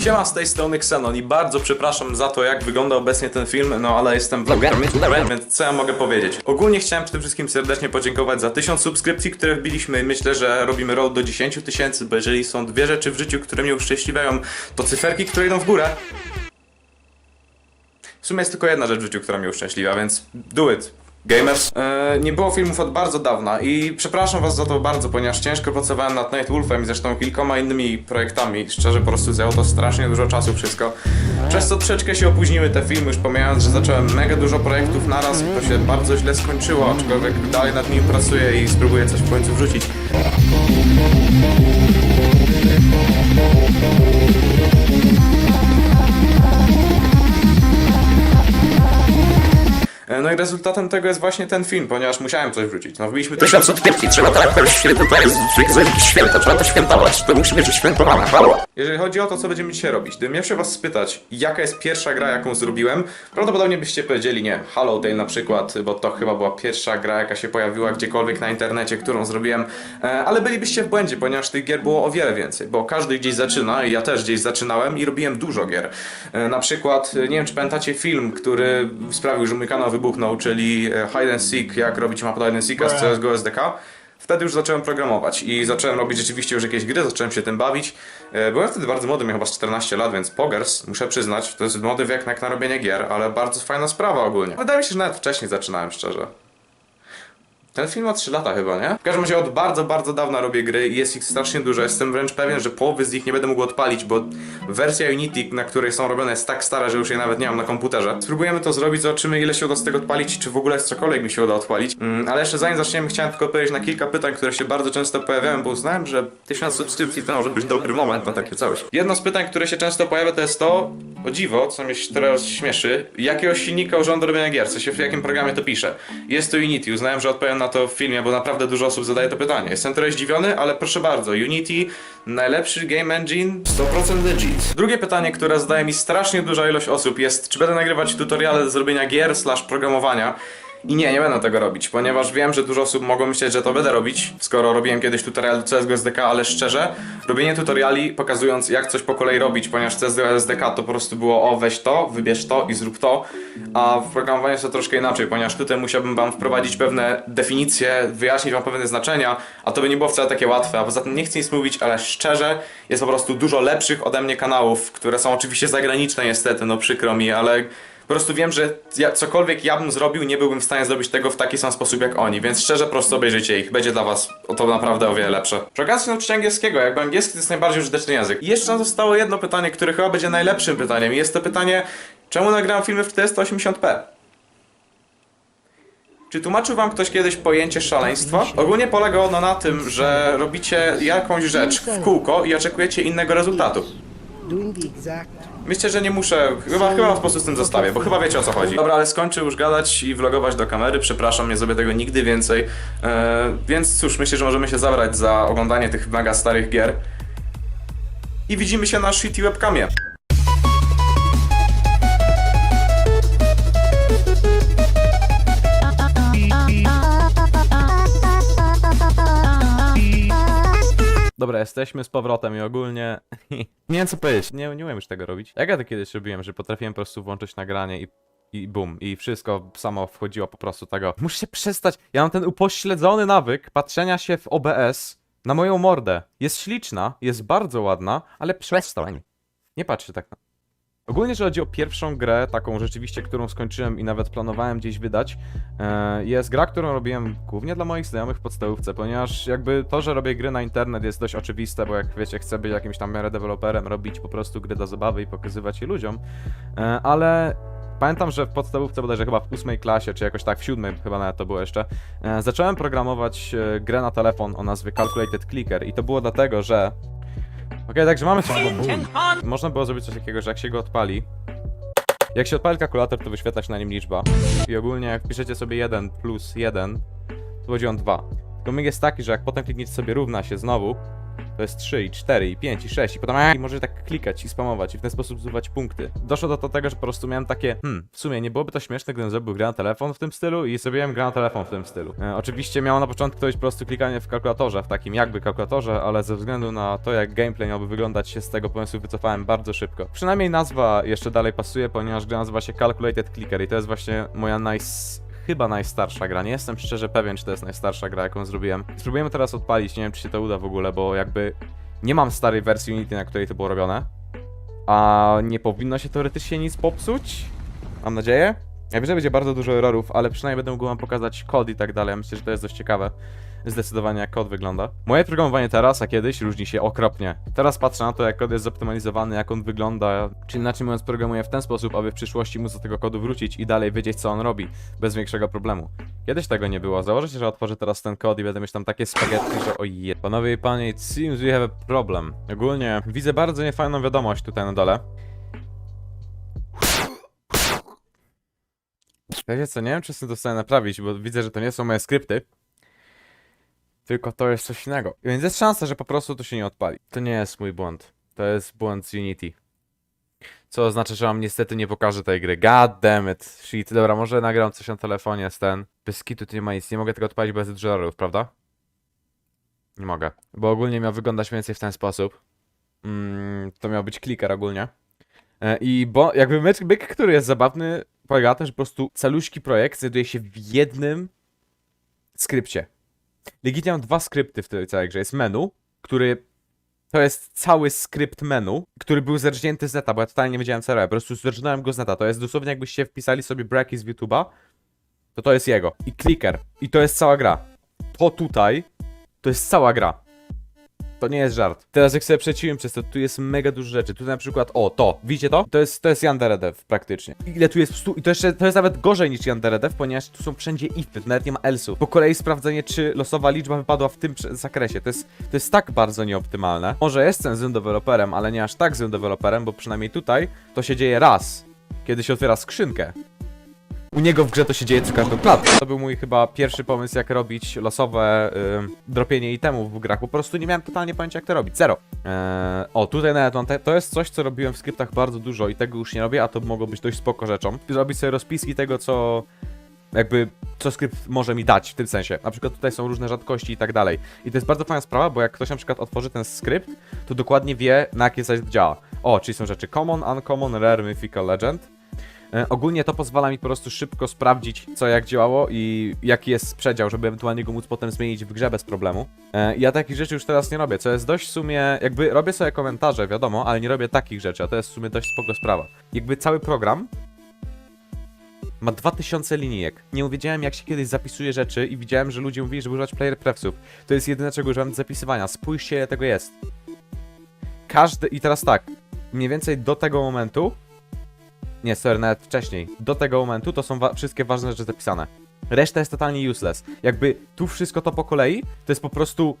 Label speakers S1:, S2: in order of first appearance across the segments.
S1: Siema, z tej strony Xenon i bardzo przepraszam za to, jak wygląda obecnie ten film, no ale jestem vlogerem, więc co ja mogę powiedzieć? Ogólnie chciałem przede wszystkim serdecznie podziękować za 1000 subskrypcji, które wbiliśmy. Myślę, że robimy road do 10 tysięcy, bo jeżeli są dwie rzeczy w życiu, które mnie uszczęśliwiają, to cyferki, które idą w górę. W sumie jest tylko jedna rzecz w życiu, która mnie uszczęśliwia, więc do it. Gamers. E, nie było filmów od bardzo dawna i przepraszam was za to bardzo, ponieważ ciężko pracowałem nad Night Wolfem i zresztą kilkoma innymi projektami. Szczerze po prostu zajęło to strasznie dużo czasu wszystko. Przez co troszeczkę się opóźniły te filmy, już pomijając, że zacząłem mega dużo projektów naraz i to się bardzo źle skończyło, aczkolwiek dalej nad nimi pracuję i spróbuję coś w końcu wrzucić. No i rezultatem tego jest właśnie ten film, ponieważ musiałem coś wrzucić. No wbiliśmy to
S2: Tysiąc subskrypcji, trzeba to jakoś święto, to jest święto, trzeba to świętować, to musi być świętowane, halo.
S1: Jeżeli chodzi o to, co będziemy dzisiaj robić, gdybym miał się was spytać, jaka jest pierwsza gra, jaką zrobiłem, prawdopodobnie byście powiedzieli nie, Hollow Tale na przykład, bo to chyba była pierwsza gra, jaka się pojawiła gdziekolwiek na internecie, którą zrobiłem, e, ale bylibyście w błędzie, ponieważ tych gier było o wiele więcej, bo każdy gdzieś zaczyna i ja też gdzieś zaczynałem i robiłem dużo gier. E, Na przykład, e, nie wiem czy pamiętacie film, który sprawił, że mój kanał wybuchnął, czyli e, Hide and Seek, jak robić mapę Hide and Seeka z CSGO SDK. Wtedy już zacząłem programować i zacząłem robić rzeczywiście już jakieś gry, zacząłem się tym bawić. E, Byłem wtedy bardzo młody, miałem chyba z 14 lat, więc pogers, muszę przyznać, to jest młody wiek jak na robienie gier, ale bardzo fajna sprawa ogólnie. Wydaje mi się, że nawet wcześniej zaczynałem, szczerze. Ten film ma 3 lata chyba, nie? W każdym razie od bardzo, bardzo dawna robię gry i jest ich strasznie dużo. Jestem wręcz pewien, że połowy z nich nie będę mógł odpalić, bo wersja Unity, na której są robione jest tak stara, że już jej nawet nie mam na komputerze. Spróbujemy to zrobić, zobaczymy ile się uda z tego odpalić, czy w ogóle cokolwiek mi się uda odpalić. Mm, ale jeszcze zanim zaczniemy, chciałem tylko odpowiedzieć na kilka pytań, które się bardzo często pojawiają, bo uznałem, że 1000 subskrypcji to może być dobry moment na takie coś. Jedno z pytań, które się często pojawia, to jest to, o dziwo, co mnie teraz śmieszy, jakiego silnika użyłem do robienia gier, w sensie w jakim programie to piszę. Jest to Unity, uznałem, że odpowiem na to w filmie, bo naprawdę dużo osób zadaje to pytanie. Jestem trochę zdziwiony, ale proszę bardzo, Unity, najlepszy game engine, 100% legit. Drugie pytanie, które zadaje mi strasznie duża ilość osób jest, czy będę nagrywać tutoriale do zrobienia gier slash programowania. I nie, nie będę tego robić, ponieważ wiem, że dużo osób mogło myśleć, że to będę robić, skoro robiłem kiedyś tutorial do CSGO SDK, ale szczerze, robienie tutoriali pokazując jak coś po kolei robić, ponieważ CSGO SDK to po prostu było o weź to, wybierz to i zrób to, a w programowaniu jest to troszkę inaczej, ponieważ tutaj musiałbym wam wprowadzić pewne definicje, wyjaśnić wam pewne znaczenia, a to by nie było wcale takie łatwe, a poza tym nie chcę nic mówić, ale szczerze, jest po prostu dużo lepszych ode mnie kanałów, które są oczywiście zagraniczne niestety, no przykro mi, ale po prostu wiem, że ja, cokolwiek ja bym zrobił, nie byłbym w stanie zrobić tego w taki sam sposób jak oni, więc szczerze po prostu obejrzyjcie ich, będzie dla was to naprawdę o wiele lepsze. Przy okazji nauczycie angielskiego, jakby angielski to jest najbardziej użyteczny język. I jeszcze nam zostało jedno pytanie, które chyba będzie najlepszym pytaniem i jest to pytanie, czemu nagrałem filmy w 480p? Czy tłumaczył wam ktoś kiedyś pojęcie szaleństwa? Ogólnie polega ono na tym, że robicie jakąś rzecz w kółko i oczekujecie innego rezultatu. Myślę, że nie muszę. Chyba, chyba po prostu z tym zostawię, bo chyba wiecie o co chodzi. Dobra, ale skończę już gadać i vlogować do kamery. Przepraszam, nie zrobię tego nigdy więcej. E, więc cóż, myślę, że możemy się zabrać za oglądanie tych mega starych gier. I widzimy się na shitty webcamie.
S3: Dobra, jesteśmy z powrotem i ogólnie. nie wiem co powiedzieć, nie, nie umiem już tego robić. Jak ja to kiedyś robiłem, że potrafiłem po prostu włączyć nagranie i. I bum, i wszystko samo wchodziło po prostu tego. Muszę się przestać. Ja mam ten upośledzony nawyk patrzenia się w OBS na moją mordę. Jest śliczna, jest bardzo ładna, ale przestań. Nie patrzcie tak na. Ogólnie, że chodzi o pierwszą grę, taką rzeczywiście, którą skończyłem i nawet planowałem gdzieś wydać, e, jest gra, którą robiłem głównie dla moich znajomych w podstawówce, ponieważ jakby to, że robię gry na internet jest dość oczywiste, bo jak wiecie, chcę być jakimś tam miarę deweloperem, robić po prostu gry dla zabawy i pokazywać je ludziom, e, ale pamiętam, że w podstawówce bodajże chyba w ósmej klasie, czy jakoś tak w siódmej chyba nawet to było jeszcze, e, zacząłem programować e, grę na telefon o nazwie Calculated Clicker i to było dlatego, że także mamy coś. Można było zrobić coś takiego, że jak się go odpali. Jak się odpali kalkulator, to wyświetla się na nim liczba. I ogólnie jak piszecie sobie 1 plus 1, to będzie on 2. Tylko myk jest taki, że jak potem klikniecie sobie równa się znowu, to
S1: jest 3 i 4 i 5 i 6 i potem i może tak klikać i spamować i w ten sposób zdobywać punkty. Doszło do tego, że po prostu miałem takie, hmm, w sumie nie byłoby to śmieszne, gdybym zrobił grę na telefon w tym stylu i zrobiłem grę na telefon w tym stylu. E, oczywiście miało na początku to być po prostu klikanie w kalkulatorze, w takim jakby kalkulatorze, ale ze względu na to, jak gameplay miałby wyglądać, się z tego pomysłu wycofałem bardzo szybko. Przynajmniej nazwa jeszcze dalej pasuje, ponieważ gra nazywa się Calculated Clicker i to jest właśnie moja nice chyba najstarsza gra. Nie jestem szczerze pewien, czy to jest najstarsza gra, jaką zrobiłem. Spróbujemy teraz odpalić, nie wiem, czy się to uda w ogóle, bo jakby nie mam starej wersji Unity, na której to było robione. A nie powinno się teoretycznie nic popsuć. Mam nadzieję. Ja wiem, że będzie bardzo dużo errorów, ale przynajmniej będę mógł wam pokazać kod i tak dalej. Myślę, że to jest dość ciekawe. Zdecydowanie jak kod wygląda. Moje programowanie teraz, a kiedyś różni się okropnie. Teraz patrzę na to, jak kod jest zoptymalizowany, jak on wygląda. Czyli inaczej mówiąc, programuję w ten sposób, aby w przyszłości móc do tego kodu wrócić i dalej wiedzieć, co on robi. Bez większego problemu. Kiedyś tego nie było. Założę się, że otworzę teraz ten kod i będę mieć tam takie spaghetti, że ojej. Panowie i panie, it seems we have a problem. Ogólnie widzę bardzo niefajną wiadomość tutaj na dole. Wiecie co, nie wiem czy sobie to w stanie naprawić, bo widzę, że to nie są moje skrypty. Tylko to jest coś innego. Więc jest szansa, że po prostu to się nie odpali. To nie jest mój błąd. To jest błąd z Unity. Co oznacza, że wam niestety nie pokażę tej gry. God damn it. Shit. Dobra, może nagram coś na telefonie z ten. Bez kitu tu nie ma nic. Nie mogę tego odpalić bez drżerów, prawda? Nie mogę. Bo ogólnie miał wyglądać mniej więcej w ten sposób. Mm, to miał być clicker ogólnie. E, I bo jakby myk, myk, który jest zabawny, polega na tym, że po prostu caluśki projekt znajduje się w jednym skrypcie. Legitnie mam dwa skrypty w tej całej grze. Jest menu, który to jest cały skrypt menu, który był zerżnięty z neta, bo ja totalnie nie wiedziałem co robię. Po prostu zerżnąłem go z neta. To jest dosłownie jakbyście wpisali sobie braki z YouTube'a, to to jest jego. I clicker. I to jest cała gra. To tutaj, to jest cała gra. To nie jest żart. Teraz jak sobie przeciłem przez to, tu jest mega dużo rzeczy. Tu na przykład, o, to, widzicie to? To jest, to jest Yanderedev praktycznie. Ile tu jest stu... I to jeszcze, to jest nawet gorzej niż Yanderedev, ponieważ tu są wszędzie ify, nawet nie ma elsów. Po kolei sprawdzenie, czy losowa liczba wypadła w tym zakresie. To jest, to jest tak bardzo nieoptymalne. Może jestem złym deweloperem, ale nie aż tak złym deweloperem, bo przynajmniej tutaj to się dzieje raz, kiedy się otwiera skrzynkę. U niego w grze to się dzieje co każdą klatkę. To był mój chyba pierwszy pomysł, jak robić losowe y, dropienie itemów w grach. Po prostu nie miałem totalnie pojęcia, jak to robić. Zero. Eee, o, tutaj nawet mam te, to jest coś, co robiłem w skryptach bardzo dużo i tego już nie robię, a to mogło być dość spoko rzeczą. Zrobić sobie rozpiski tego, co jakby, co skrypt może mi dać w tym sensie. Na przykład tutaj są różne rzadkości i tak dalej. I to jest bardzo fajna sprawa, bo jak ktoś na przykład otworzy ten skrypt, to dokładnie wie, na jakie zasadzie działa. O, czyli są rzeczy common, uncommon, rare, mythical, legend. E, Ogólnie to pozwala mi po prostu szybko sprawdzić, co jak działało i jaki jest przedział, żeby ewentualnie go móc potem zmienić w grze bez problemu. E, Ja takich rzeczy już teraz nie robię, co jest dość w sumie, jakby robię sobie komentarze, wiadomo, ale nie robię takich rzeczy, a to jest w sumie dość spoko sprawa. Jakby cały program ma 2000 linijek. Nie wiedziałem jak się kiedyś zapisuje rzeczy i widziałem, że ludzie mówili, żeby używać player prefsów. To jest jedyne czego używam do zapisywania. Spójrzcie ile tego jest. Każdy, i teraz tak, mniej więcej do tego momentu nie, sorry, nawet wcześniej. Do tego momentu to są wa- wszystkie ważne rzeczy zapisane. Reszta jest totalnie useless. Jakby tu wszystko to po kolei, to jest po prostu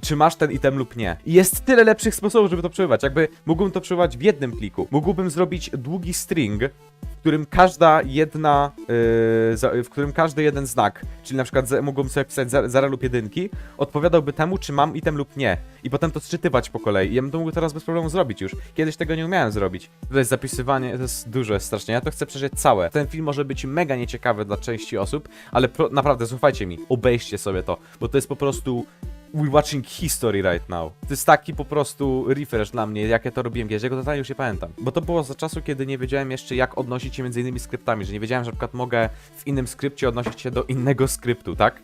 S1: czy masz ten item lub nie. Jest tyle lepszych sposobów, żeby to przebywać. Jakby mógłbym to przebywać w jednym pliku. Mógłbym zrobić długi string, w którym każda jedna, yy, w którym każdy jeden znak, czyli na przykład mógłbym sobie pisać 0 lub jedynki, odpowiadałby temu, czy mam item lub nie. I potem to sczytywać po kolei. I ja bym to mógł teraz bez problemu zrobić już. Kiedyś tego nie umiałem zrobić. To jest zapisywanie, to jest dużo, jest strasznie. Ja to chcę przeżyć całe. Ten film może być mega nieciekawy dla części osób, ale naprawdę, słuchajcie mi, obejrzcie sobie to, bo to jest po prostu We watching history right now. To jest taki po prostu refresh dla mnie, jak ja to robiłem kiedyś, ja go totalnie już nie pamiętam. Bo to było za czasu, kiedy nie wiedziałem jeszcze jak odnosić się między innymi skryptami, że nie wiedziałem, że na przykład mogę w innym skrypcie odnosić się do innego skryptu, tak?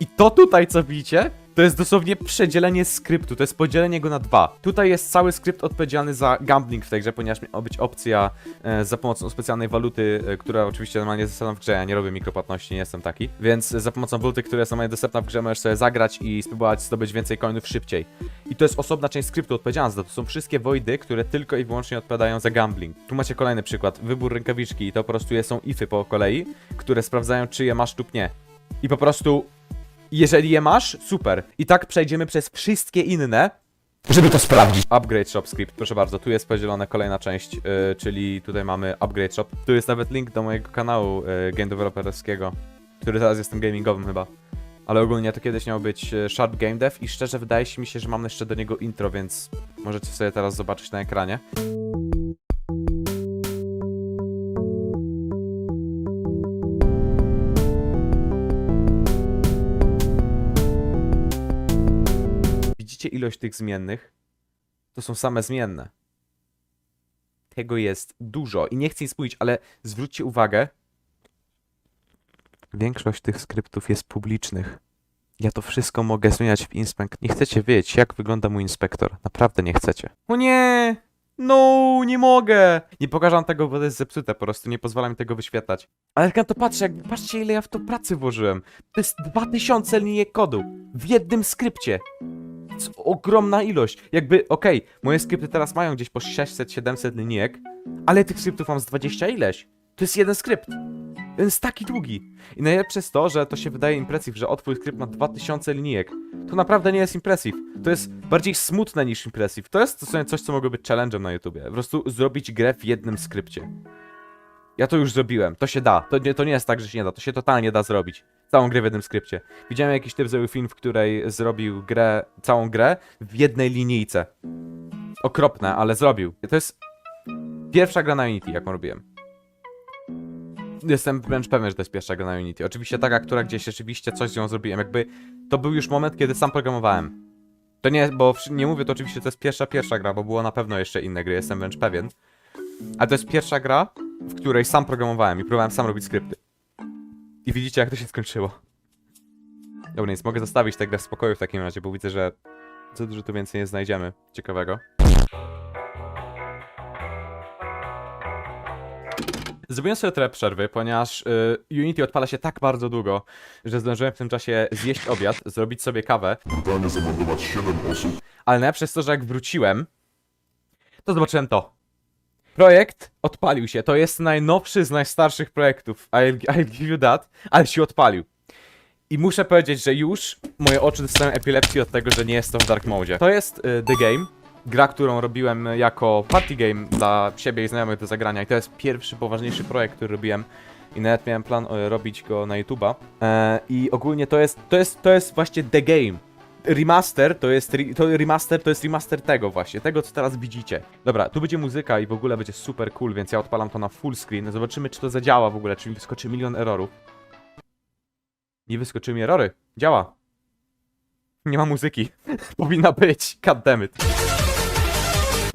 S1: I to tutaj, co widzicie, to jest dosłownie przedzielenie skryptu, to jest podzielenie go na dwa. Tutaj jest cały skrypt odpowiedzialny za gambling w tej grze, ponieważ miała być opcja e, za pomocą specjalnej waluty, e, która oczywiście normalnie jest dostępna w grze, ja nie robię mikropłatności, nie jestem taki. Więc za pomocą waluty, która jest normalnie dostępna w grze, możesz sobie zagrać i spróbować zdobyć więcej coinów szybciej. I to jest osobna część skryptu odpowiedzialna za to. To są wszystkie voidy, które tylko i wyłącznie odpowiadają za gambling. Tu macie kolejny przykład. Wybór rękawiczki i to po prostu są ify po kolei, które sprawdzają, czy je masz lub nie. I po prostu jeżeli je masz, super. I tak przejdziemy przez wszystkie inne,
S2: Żeby to sprawdzić.
S1: Upgrade Shop Script, proszę bardzo, tu jest podzielona kolejna część, yy, czyli tutaj mamy Upgrade Shop. Tu jest nawet link do mojego kanału yy, game developerskiego, który teraz jestem gamingowym chyba. Ale ogólnie to kiedyś miał być e, Sharp Game Dev i szczerze wydaje się mi się, że mam jeszcze do niego intro, więc możecie sobie teraz zobaczyć na ekranie. Ilość tych zmiennych? To są same zmienne. Tego jest dużo i nie chcę nic mówić, ale zwróćcie uwagę, Większość tych skryptów jest publicznych. Ja to wszystko mogę zmieniać w inspekt. Nie chcecie wiedzieć, jak wygląda mój inspektor. Naprawdę nie chcecie. O nie! No, nie mogę! Nie pokażę tego, bo to jest zepsute po prostu, nie pozwala mi tego wyświetlać. Ale jak na to patrzę, jak, patrzcie ile ja w to pracy włożyłem. To jest 2000 linijek kodu w jednym skrypcie. Ogromna ilość. Jakby, okej, moje skrypty teraz mają gdzieś po 600-700 linijek, ale tych skryptów mam z 20 ileś. To jest jeden skrypt. On jest taki długi. I najlepsze jest to, że to się wydaje impresiv, że otwój skrypt ma 2000 linijek. To naprawdę nie jest impresiv. To jest bardziej smutne niż impresiv. To jest coś, co mogło być challenge'em na YouTubie. Po prostu zrobić grę w jednym skrypcie. Ja to już zrobiłem. To się da. To nie, to nie jest tak, że się nie da. To się totalnie da zrobić. Całą grę w jednym skrypcie. Widziałem jakiś typ zrobił film, w której zrobił grę, całą grę w jednej linijce. Okropne, ale zrobił. To jest pierwsza gra na Unity, jaką robiłem. Jestem wręcz pewien, że to jest pierwsza gra na Unity. Oczywiście taka, która gdzieś rzeczywiście coś z nią zrobiłem. Jakby to był już moment, kiedy sam programowałem. To nie, bo nie mówię to oczywiście, to jest pierwsza, pierwsza gra, bo było na pewno jeszcze inne gry, jestem wręcz pewien. Ale to jest pierwsza gra, w której sam programowałem i próbowałem sam robić skrypty. I widzicie, jak to się skończyło. Dobra, więc mogę zostawić tę grę w spokoju w takim razie, bo widzę, że za dużo tu więcej nie znajdziemy ciekawego. Zrobiłem sobie trochę przerwy, ponieważ y, Unity odpala się tak bardzo długo, że zdążyłem w tym czasie zjeść obiad, zrobić sobie kawę.
S4: Totalnie zamordować 7 osób.
S1: Ale najlepsze jest to, że jak wróciłem, to zobaczyłem to. Projekt odpalił się. To jest najnowszy z najstarszych projektów. I'll, I'll give you that, ale się odpalił. I muszę powiedzieć, że już moje oczy dostają epilepsji od tego, że nie jest to w dark mode. To jest y, The Game. Gra, którą robiłem jako party game dla siebie i znajomych do zagrania. I to jest pierwszy poważniejszy projekt, który robiłem. I nawet miałem plan e, robić go na YouTube'a. E, I ogólnie to jest, to jest, to jest właśnie The Game remaster to jest, to remaster to jest remaster tego właśnie, tego co teraz widzicie. Dobra, tu będzie muzyka i w ogóle będzie super cool, więc ja odpalam to na full screen. Zobaczymy czy to zadziała w ogóle, czy mi wyskoczy milion errorów. Nie wyskoczyły mi erory. Działa. Nie ma muzyki. Powinna być. God damn it.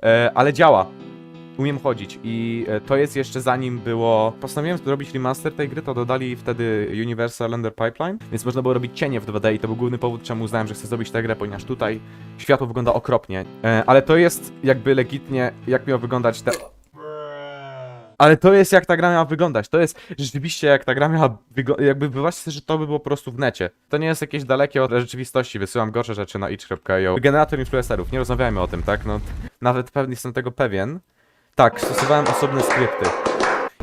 S1: E, ale działa. Umiem chodzić i e, to jest jeszcze zanim było... Postanowiłem zrobić remaster tej gry, to dodali wtedy Universal Render Pipeline, więc można było robić cienie w 2D i to był główny powód, czemu uznałem, że chcę zrobić tę grę, ponieważ tutaj światło wygląda okropnie. E, ale to jest jakby legitnie, jak miał wyglądać te... Ale to jest jak ta gra miała wyglądać. To jest rzeczywiście jak ta gra miała wyglądać. Jakby wyobraźcie sobie, że to by było po prostu w necie. To nie jest jakieś dalekie od rzeczywistości. Wysyłam gorsze rzeczy na itch.io. Generator influencerów. Nie rozmawiajmy o tym, tak? No, nawet pewnie jestem tego pewien. Tak, stosowałem osobne skrypty.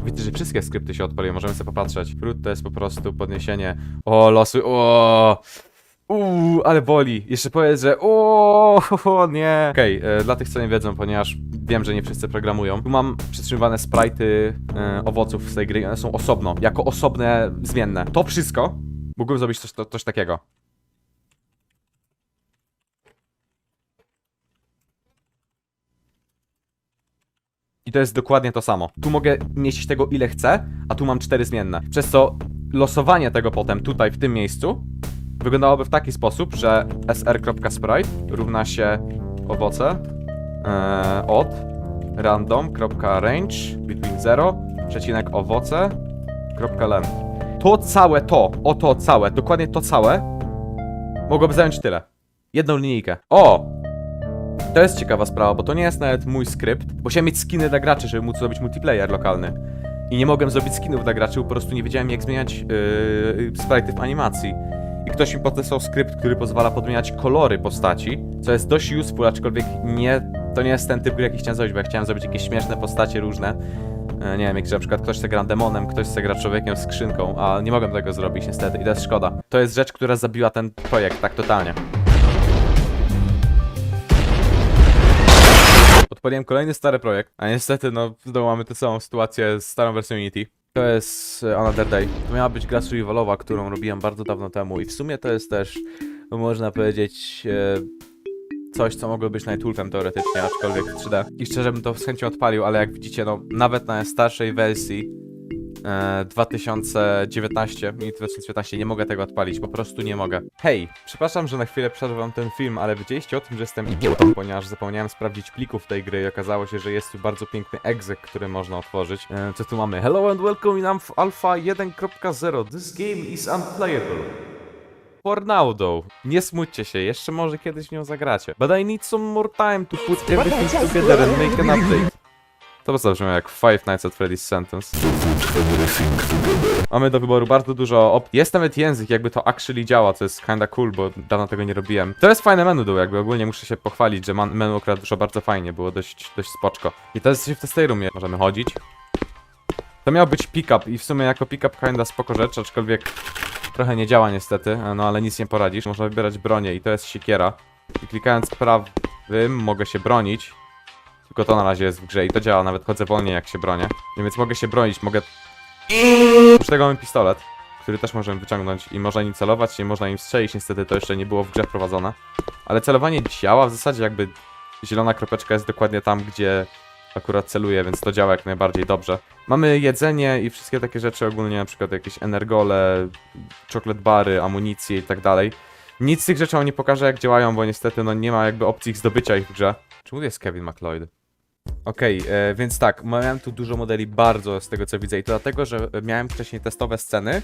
S1: Widzę, że wszystkie skrypty się odpaliły, możemy sobie popatrzeć. Fruit to jest po prostu podniesienie. O, losy. O! Uuu, ale boli. Jeszcze powiedz, że o, nie. Okej, e, dla tych, co nie wiedzą, ponieważ wiem, że nie wszyscy programują. Tu mam przytrzymywane sprite'y e, owoców z tej gry. One są osobno, jako osobne zmienne. To wszystko mógłbym zrobić coś, to, coś takiego. I to jest dokładnie to samo. Tu mogę mieścić tego ile chcę, a tu mam cztery zmienne. Przez co losowanie tego potem tutaj w tym miejscu wyglądałoby w taki sposób, że sr.sprite równa się owoce e, od random.range between 0 przecinek owoce len. To całe to, o to całe, dokładnie to całe mogłoby zająć tyle. Jedną linijkę. O! To jest ciekawa sprawa, bo to nie jest nawet mój skrypt, bo chciałem mieć skiny dla graczy, żeby móc zrobić multiplayer lokalny. I nie mogłem zrobić skinów dla graczy, po prostu nie wiedziałem jak zmieniać yy, sprite'y w animacji. I ktoś mi podesłał skrypt, który pozwala podmieniać kolory postaci, co jest dość useful, aczkolwiek nie, to nie jest ten typ gry, jaki chciałem zrobić, bo ja chciałem zrobić jakieś śmieszne postacie różne. E, Nie wiem, jak na przykład ktoś chce gra demonem, ktoś chce gra człowiekiem z skrzynką, a nie mogłem tego zrobić niestety i to jest szkoda. To jest rzecz, która zabiła ten projekt, tak totalnie. Odpaliłem kolejny stary projekt, a niestety no znowu mamy tę samą sytuację z starą wersją Unity. To jest e, Another Day. To miała być gra survivalowa, którą robiłem bardzo dawno temu i w sumie to jest też, można powiedzieć, e, coś, co mogło być Nightwolfem teoretycznie, aczkolwiek w 3D. I szczerze bym to z chęcią odpalił, ale jak widzicie, no nawet na starszej wersji 2019 i 2019 nie mogę tego odpalić, po prostu nie mogę. Hej, przepraszam, że na chwilę przerwam ten film, ale wiedzieliście o tym, że jestem idiotą, ponieważ zapomniałem sprawdzić plików tej gry i okazało się, że jest tu bardzo piękny exec, który można otworzyć. E, co tu mamy? Hello and welcome in Alpha Alpha 1.0. This game is unplayable. Though. Nie smućcie się, jeszcze może kiedyś w nią zagracie. But I need some more time to put everything together and make an update. To zabrzmią jak Five Nights at Freddy's Sentence. Mamy do wyboru bardzo dużo op... Jest nawet język, jakby to actually działa, co jest kinda cool, bo dawno tego nie robiłem. To jest fajne menu, jakby ogólnie muszę się pochwalić, że menu akurat wyszło bardzo fajnie, było dość, dość spoczko. I to jest w testej roomie, możemy chodzić. To miał być pick-up i w sumie jako pick-up kinda spoko rzecz, aczkolwiek trochę nie działa niestety, no ale nic nie poradzisz. Można wybierać bronię i to jest siekiera. I klikając prawym mogę się bronić. Tylko to na razie jest w grze i to działa, nawet chodzę wolniej jak się bronię. No więc mogę się bronić, mogę... Oprócz tego mamy pistolet, który też możemy wyciągnąć i można nim celować, nie można nim strzelić, niestety to jeszcze nie było w grze wprowadzone. Ale celowanie działa, w zasadzie jakby zielona kropeczka jest dokładnie tam, gdzie akurat celuje, więc to działa jak najbardziej dobrze. Mamy jedzenie i wszystkie takie rzeczy ogólnie, na przykład jakieś energole, chocolate bary, amunicje i tak dalej. Nic z tych rzeczy wam nie pokażę jak działają, bo niestety no nie ma jakby opcji ich zdobycia ich w grze. Czemu jest Kevin McLeod? Okej, e, więc tak, miałem tu dużo modeli bardzo z tego co widzę i to dlatego, że miałem wcześniej testowe sceny,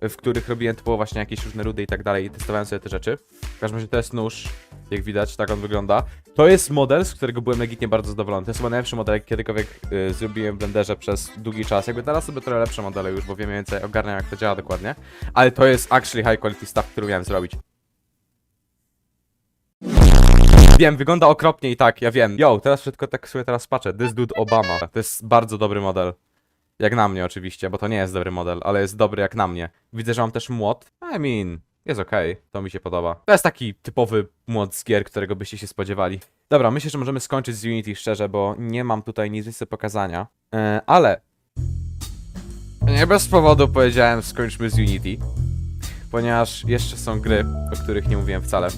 S1: w których robiłem typowo właśnie jakieś różne rudy i tak dalej i testowałem sobie te rzeczy. W każdym razie to jest nóż, jak widać, tak on wygląda. To jest model, z którego byłem legitnie bardzo zadowolony. To jest chyba najlepszy model, jaki kiedykolwiek y, zrobiłem w Blenderze przez długi czas. Jakby teraz sobie trochę lepsze modele już, bo wiem mniej więcej, ogarniam jak to działa dokładnie. Ale to jest actually high quality stuff, który miałem zrobić. Wiem, wygląda okropnie i tak, ja wiem. Yo, teraz wszystko tak sobie teraz patrzę. This dude Obama. To jest bardzo dobry model. Jak na mnie oczywiście, bo to nie jest dobry model, ale jest dobry jak na mnie. Widzę, że mam też młot. I mean, jest okej, to mi się podoba. To jest taki typowy młot z gier, którego byście się spodziewali. Dobra, myślę, że możemy skończyć z Unity szczerze, bo nie mam tutaj nic do pokazania. E, ale... Nie bez powodu powiedziałem skończmy z Unity. Ponieważ jeszcze są gry, o których nie mówiłem wcale.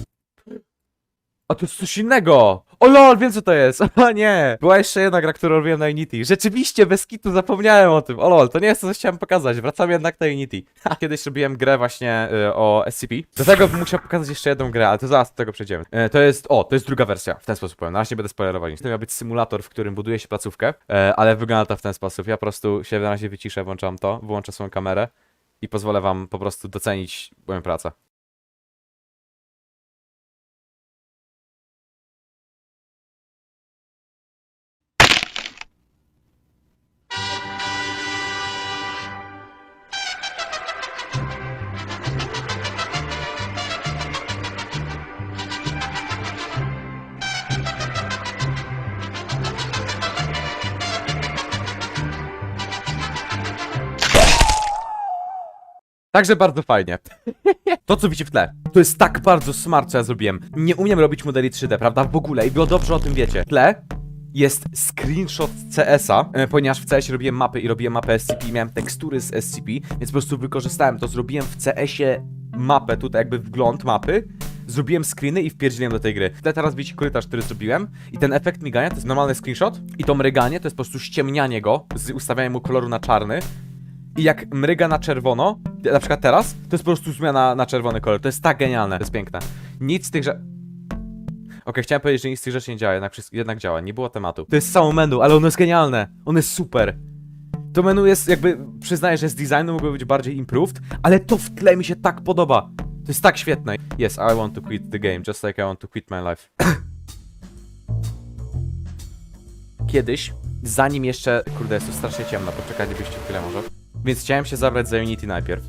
S1: A to jest coś innego! O lol, wiem co to jest! O nie! Była jeszcze jedna gra, którą robiłem na Unity. Rzeczywiście, bez kitu zapomniałem o tym. O lol, to nie jest to, co chciałem pokazać. Wracamy jednak na Unity. Ha, Kiedyś robiłem grę właśnie y, o SCP. Do tego bym musiał pokazać jeszcze jedną grę, ale to zaraz do tego przejdziemy. Y, to jest, o, to jest druga wersja. W ten sposób powiem. Na razie nie będę spoilerował nic. To miał być symulator, w którym buduje się placówkę, y, ale wygląda to w ten sposób. Ja po prostu się na razie wyciszę, włączam to, wyłączę swoją kamerę i pozwolę wam po prostu docenić moją pracę. Także bardzo fajnie. To, co widzicie w tle, to jest tak bardzo smart, co ja zrobiłem. Nie umiem robić modeli 3D, prawda? W ogóle i było dobrze o tym wiecie. W tle jest screenshot CS-a, e, ponieważ w CS-ie robiłem mapy i robiłem mapę SCP miałem tekstury z SCP, więc po prostu wykorzystałem to, zrobiłem w CS-ie mapę, tutaj jakby wgląd mapy, zrobiłem screeny i wpierdziłem do tej gry. Tle teraz widzicie korytarz, który zrobiłem i ten efekt migania to jest normalny screenshot i to mryganie to jest po prostu ściemnianie go z ustawianiem mu koloru na czarny i jak mryga na czerwono, na przykład teraz, to jest po prostu zmiana na czerwony kolor. To jest tak genialne, to jest piękne. Nic z tych rzeczy... Okej, chciałem powiedzieć, że nic z tych rzeczy nie działa, jednak, jednak działa, nie było tematu. To jest samo menu, ale ono jest genialne. Ono jest super. To menu jest jakby, przyznaję, że z designu mógłby być bardziej improved, ale to w tle mi się tak podoba. To jest tak świetne. Yes, I want to quit the game, just like I want to quit my life. Kiedyś, zanim jeszcze... Kurde, jest tu strasznie ciemno, poczekajcie byście chwilę może. Więc chciałem się zabrać za Unity najpierw.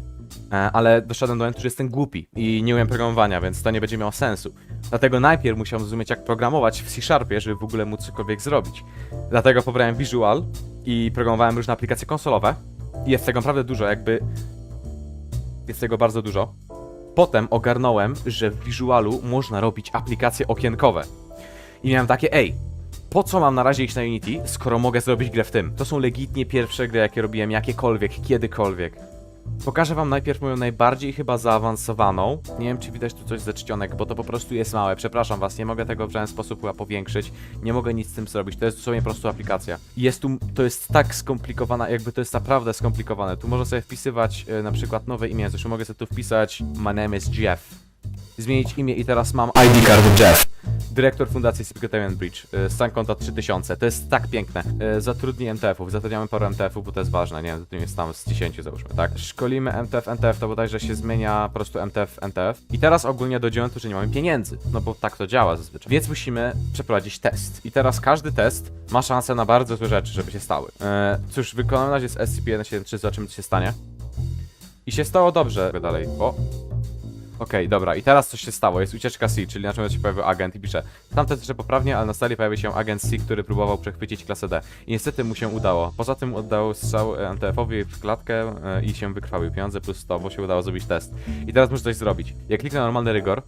S1: E, ale doszedłem do momentu, że jestem głupi i nie umiem programowania, więc to nie będzie miało sensu. Dlatego najpierw musiałem zrozumieć, jak programować w C-Sharpie, żeby w ogóle móc cokolwiek zrobić. Dlatego pobrałem Visual i programowałem różne aplikacje konsolowe. I jest tego naprawdę dużo, jakby... Jest tego bardzo dużo. Potem ogarnąłem, że w Visualu można robić aplikacje okienkowe. I miałem takie, ej, po co mam na razie iść na Unity, skoro mogę zrobić grę w tym? To są legitnie pierwsze gry, jakie robiłem, jakiekolwiek, kiedykolwiek. Pokażę wam najpierw moją najbardziej chyba zaawansowaną. Nie wiem, czy widać tu coś ze czcionek, bo to po prostu jest małe. Przepraszam was, nie mogę tego w żaden sposób chyba powiększyć. Nie mogę nic z tym zrobić. To jest dosłownie po prostu aplikacja. Jest tu, to jest tak skomplikowana, jakby to jest naprawdę skomplikowane. Tu można sobie wpisywać e, na przykład nowe imię. Zresztą mogę sobie tu wpisać My name is Jeff. Zmienić imię i teraz mam ID card Jeff. Dyrektor Fundacji Secretariat Bridge. y, Stan konta 3000. To jest tak piękne. Y, Zatrudnij MTF-ów. Zatrudniamy parę MTF-ów, bo to jest ważne. Nie wiem, jest tam z 10 załóżmy, tak? Szkolimy MTF, NTF, to bodajże się zmienia po prostu MTF, NTF. I teraz ogólnie dojdziemy tu, że nie mamy pieniędzy. No bo tak to działa zazwyczaj. Więc musimy przeprowadzić test. I teraz każdy test ma szansę na bardzo złe rzeczy, żeby się stały. E, cóż, wykonamy na razie z SCP-173, zobaczymy co się stanie. I się stało dobrze. Dalej. O, Okej, dobra, i teraz coś się stało. Jest ucieczka C, czyli na czym się pojawił agent i pisze Tamte też poprawnie, ale na stali pojawił się agent C, który próbował przechwycić klasę D. I niestety mu się udało. Poza tym oddał strzał e, MTF-owi w klatkę e, i się wykrwawił pieniądze plus 100, bo się udało zrobić test. I teraz muszę coś zrobić. Jak kliknę normalny rygor,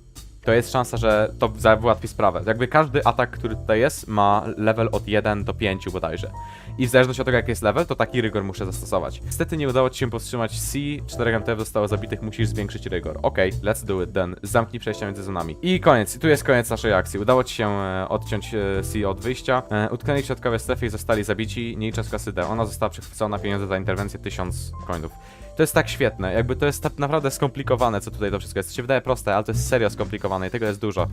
S1: to jest szansa, że to za- ułatwi sprawę. Jakby każdy atak, który tutaj jest, ma level od 1 do 5 bodajże. I w zależności od tego, jaki jest level, to taki rygor muszę zastosować. Niestety nie udało ci się powstrzymać C, 4 MTF zostało zabitych, musisz zwiększyć rygor. Okej, let's do it then. Zamknij przejścia między zonami. I koniec. Tu jest koniec naszej akcji. Udało ci się e, odciąć e, C od wyjścia. E, utknęli w środkowej strefie i zostali zabici. Nie licząc klasy D. Ona została przechwycona pieniądze za interwencję 1000 coinów. To jest tak świetne, jakby to jest tak naprawdę skomplikowane, co tutaj to wszystko jest. To się wydaje proste, ale to jest serio skomplikowane i tego jest dużo.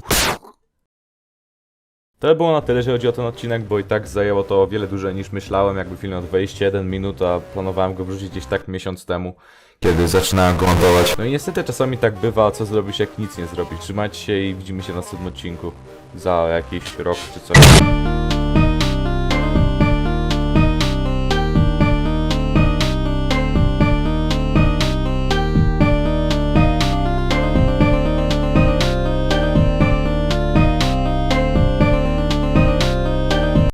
S1: To było na tyle, jeżeli chodzi o ten odcinek, bo i tak zajęło to o wiele dłużej niż myślałem. Jakby film miał 21 minut, a planowałem go wrzucić gdzieś tak miesiąc temu, kiedy zaczynałem go montować. No i niestety czasami tak bywa, co zrobisz jak nic nie zrobisz. Trzymajcie się i widzimy się na następnym odcinku za jakiś rok czy coś.